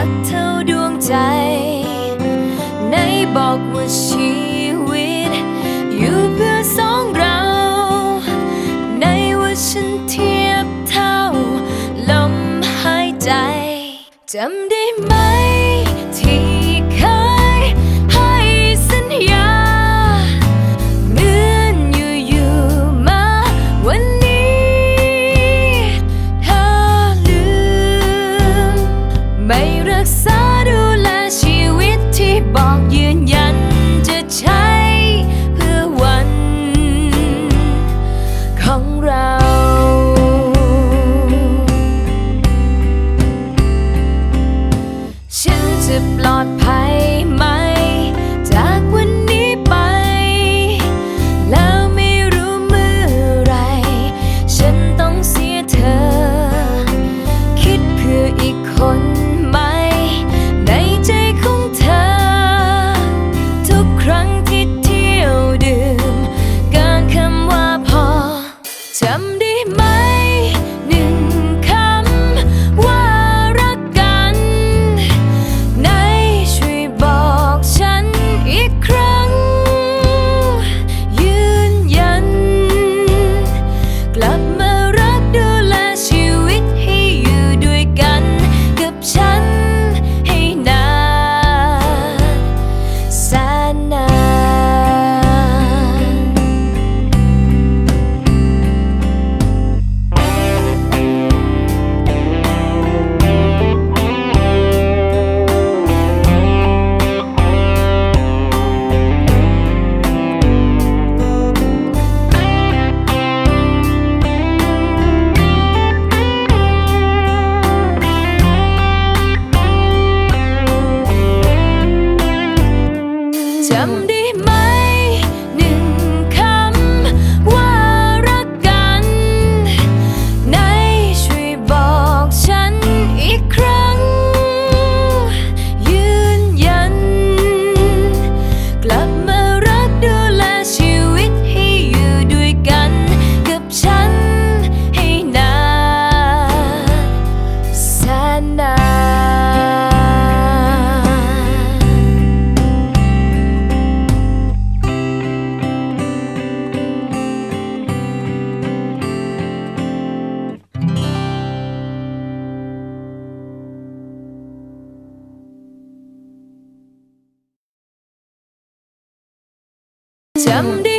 รักเท่าดวงใจ ไหนบอกว่าชีวิต อยู่เพื่อสองเรา ไหนว่าฉันเทียบเท่า ลมหายใจจำได้ไหมที่ đẹp lòng всем. 잠들